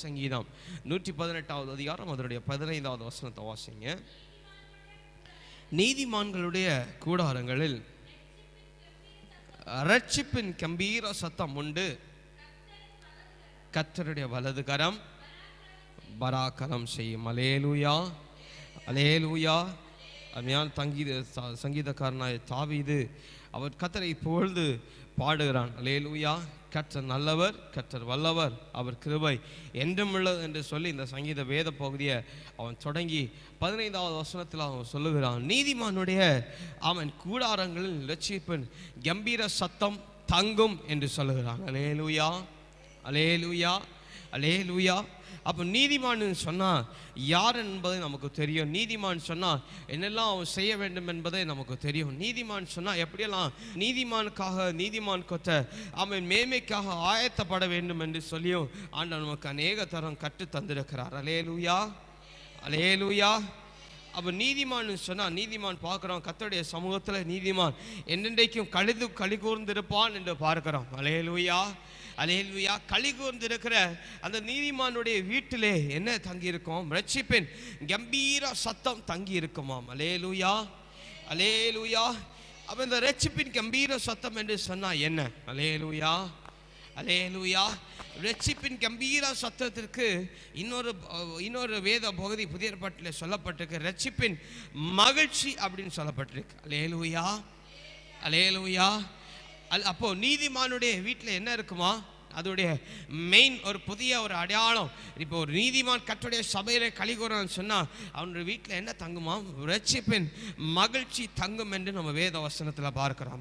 சங்கீதம். நூற்றி பதினெட்டாவது அதிகாரம் அதனுடைய பதினைந்தாவது வசனத்தை வாசிங்க. நீதிமான்களுடைய கூடாரங்களில் ரட்சிப்பின் கம்பீர சத்தம் உண்டு. கத்தருடைய வலது கரம் பராக்கரம் செய்யும். அலேலூயா அலேலூயா அருமையான தங்கீத சங்கீதக்காரனாய் சங்கீதக்காரனாய தாவீது அவர் கத்தரை புகழ்ந்து பாடுகிறான். அலேலூயா கர்த்தர் நல்லவர் கர்த்தர் வல்லவர் அவர் கிருபை என்றும் உள்ளது என்று சொல்லி இந்த சங்கீத வேத பகுதியை அவன் தொடங்கி பதினைந்தாவது வசனத்தில் அவன் சொல்லுகிறான். நீதிமானுடைய அவன் கூடாரங்களில் லட்சிப்பின் கம்பீர சத்தம் தங்கும் என்று சொல்லுகிறான். அலேலுயா அலேலுயா அலேலுயா அப்போ நீதிமான்னு சொன்னால் யார் என்பது நமக்கு தெரியும். நீதிமான் சொன்னால் என்னெல்லாம் அவன் செய்ய வேண்டும் என்பதை நமக்கு தெரியும். நீதிமான் சொன்னால் எப்படியெல்லாம் நீதிமானுக்காக நீதிமான் கொத்த அவன் மேன்மைக்காக ஆயத்தப்பட வேண்டும் என்று சொல்லியும் ஆண்டவர் நமக்கு அநேக தரம் கற்று தந்திருக்கிறார் அலே லூயா அப்போ நீதிமான்னு சொன்னால் நீதிமான் பார்க்குறோம் கத்தோடைய சமூகத்தில் நீதிமான் என்னென்றைக்கும் கழிது கழி கூர்ந்திருப்பான் என்று பார்க்குறோம். அலேலுயா அலேலுயா களி கூர்ந்திருக்கிற அந்த நீதிமானுடைய வீட்டிலே என்ன தங்கியிருக்கோம்? ரட்சிப்பின் கம்பீர சத்தம் தங்கி இருக்குமாம் அலேலுயா அலேலுயா அப்போ இந்த ரட்சிப்பின் கம்பீர சத்தம் என்று சொன்னால் என்ன? அலேலுயா அலேலுயா ரட்சிப்பின் கம்பீர சத்தத்திற்கு இன்னொரு இன்னொரு வேத பகுதி புதிய ஏற்பாட்டில் சொல்லப்பட்டிருக்கு. ரட்சிப்பின் மகிழ்ச்சி அப்படின்னு சொல்லப்பட்டிருக்கு. அலேலுயா அலேலுயா அல் அப்போது நீதிமானுடைய வீட்டில் என்ன இருக்குமா? அதோடைய மெயின் ஒரு புதிய ஒரு அடையாளம். இப்போ ஒரு நீதிமான் கட்டுடைய சபையில கலிகூறான்னு சொன்னால் அவனுடைய வீட்டில் என்ன தங்குமா? ரட்சிப்பின் மகிழ்ச்சி தங்கும் என்று நம்ம வேத வசனத்தில் பார்க்குறோம்.